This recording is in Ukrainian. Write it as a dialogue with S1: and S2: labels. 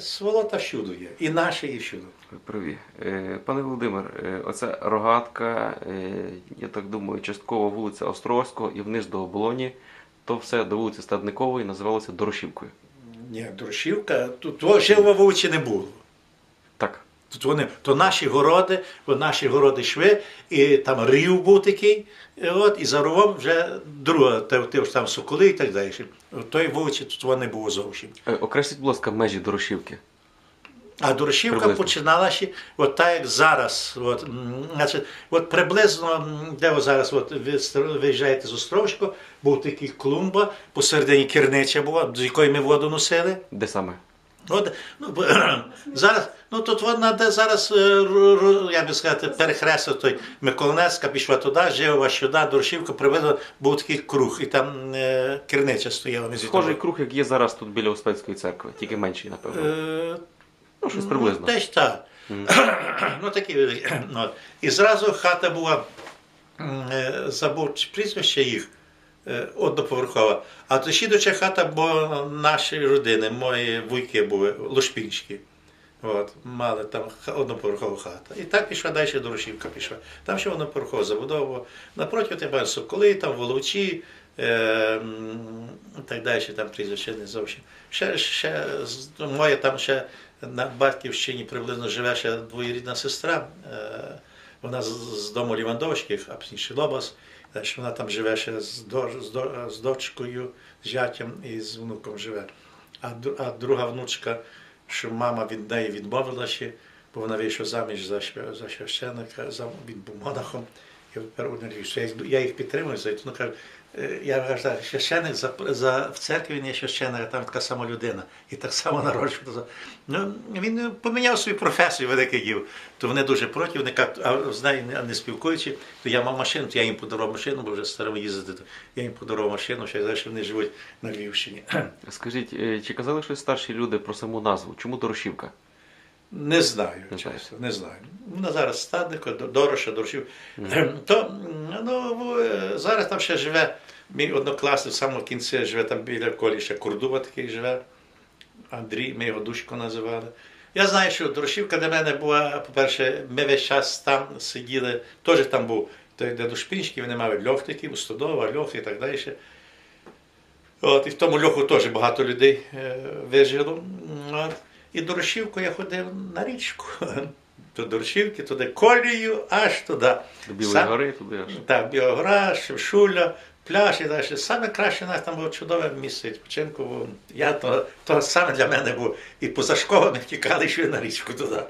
S1: Сволота всюду є. І наше, і
S2: всюду. Праві. Е, Пане Володимир, е, оця рогатка, е, я так думаю, частково вулиця Островського і вниз до Оболоні, то все до вулиці Стадникової називалося Дорошівкою.
S1: Ні, Дорошівка, тут в вулиці не було. Тут вони, то наші городи, от наші городи шви, і там рів був такий, от, і за ровом вже друга, те, там соколи і так далі. Той вулиці тут воно не було зовсім.
S2: Е, Окресліть, будь ласка, межі Дорошівки.
S1: А Дорошівка
S2: Приблизно.
S1: починала ще, от так як зараз. От, значить, от приблизно, де ви зараз от, ви виїжджаєте з Островського, був такий клумба, посередині керниця була, з якої ми воду носили.
S2: Де саме?
S1: От, ну, зараз, ну тут вона де зараз, е, як би сказати, перехрестив той Миколинецька, пішла туди, Живова сюди, Дорошівка, привезла, був такий круг, і там е, керниця стояла.
S2: Схожий круг, як є зараз тут біля Успенської церкви, тільки менший, напевно.
S1: Е,
S2: Ну, щось приблизно.
S1: Ну, десь так. ну, такі. Ну. І зразу хата була, е, забув прізвище їх, е, одноповерхова. А то сідуча хата була нашої родини, мої вуйки були, Лушпінські. От, мали там ха- одноповерхова хата. І так пішла далі до Рушівка пішла. Там ще одноповерхова забудова. Напроти тебе Соколи, там Воловчі, е, так далі, там прізвище не зовсім. Ще, ще моя там ще на батьківщині приблизно живе ще двоєрідна сестра. Е, вона з, з дому Лівандовських, а пізніше Лобас. Далі вона там живе ще з, до, з, до, з дочкою, з зятям і з внуком живе. А, а друга внучка, що мама від неї відмовилася, бо вона вийшла заміж за, за священника, за, він був тепер вони я їх- я їх підтримую, за. Ну, кажу, е, я кажу, так, священник за, за, в церкві він є священник, а там така сама людина. І так само народжував. Ну, він е, поміняв свою професію великий дів. То вони дуже проти, вони кажуть, а з нею не, не спілкуючи, то я мав машину, то я їм подарував машину, бо вже старому їздити. То я їм подарував машину, ще далі вони живуть на Львівщині.
S2: Скажіть, е, чи казали щось старші люди про саму назву? Чому Дорошівка?
S1: Не знаю,
S2: Не
S1: чесно, не знаю. Вона зараз стаднико, Дороша, Дорошів. То ну, зараз там ще живе мій однокласник, в самому кінці живе там біля колі Курдува такий живе. Андрій, ми його Душко називали. Я знаю, що Дорошівка для мене була, по-перше, ми весь час там сиділи, теж там був де Душпінський, вони мали льохтиків, Стодова, льох і так далі. От, і в тому льоху теж багато людей е, вижило. От. І до Дорошівку я ходив на річку. До Дорошівки, туди колію, аж туди.
S2: До Білої
S1: Сам-
S2: гори, туди аж.
S1: Так, Білогора, Шевшуля, пляж і далі. Саме краще у нас там було чудове місце відпочинку. Я то, то саме для мене був. І поза школами тікали ще на річку туди.